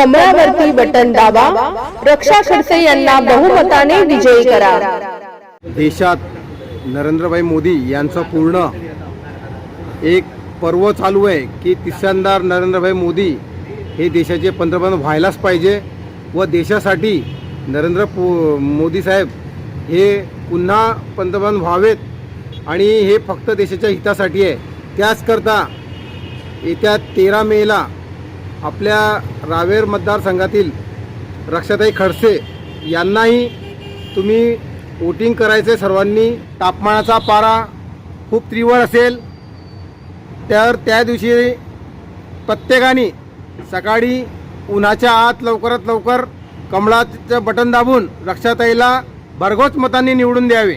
कमळावरती button दाबा. रक्षा खडसे यांना बहुमताने विजयी करा. देशात नरेंद्रभाई मोदी यांचं पूर्ण एक पर्व चालू आहे की तिसऱ्यांदा नरेंद्रभाई मोदी हे देशाचे पंतप्रधान व्हायलाच पाहिजे व देशासाठी नरेंद्र पो मोदी साहेब हे पुन्हा पंतप्रधान व्हावेत आणि हे फक्त देशाच्या हितासाठी आहे. त्याचकरता येत्या तेरा मेला आपल्या रावेर मतदारसंघातील रक्षाताई खडसे यांनाही तुम्ही वोटिंग करायचे सर्वांनी तापमानाचा पारा खूप तीव्र असेल. तर त्या दिवशी प्रत्येकाने सकाळी उन्हाच्या आत लवकरात लवकर कमळाचं बटन दाबून रक्षाताईला भरघोस मतांनी निवडून द्यावे.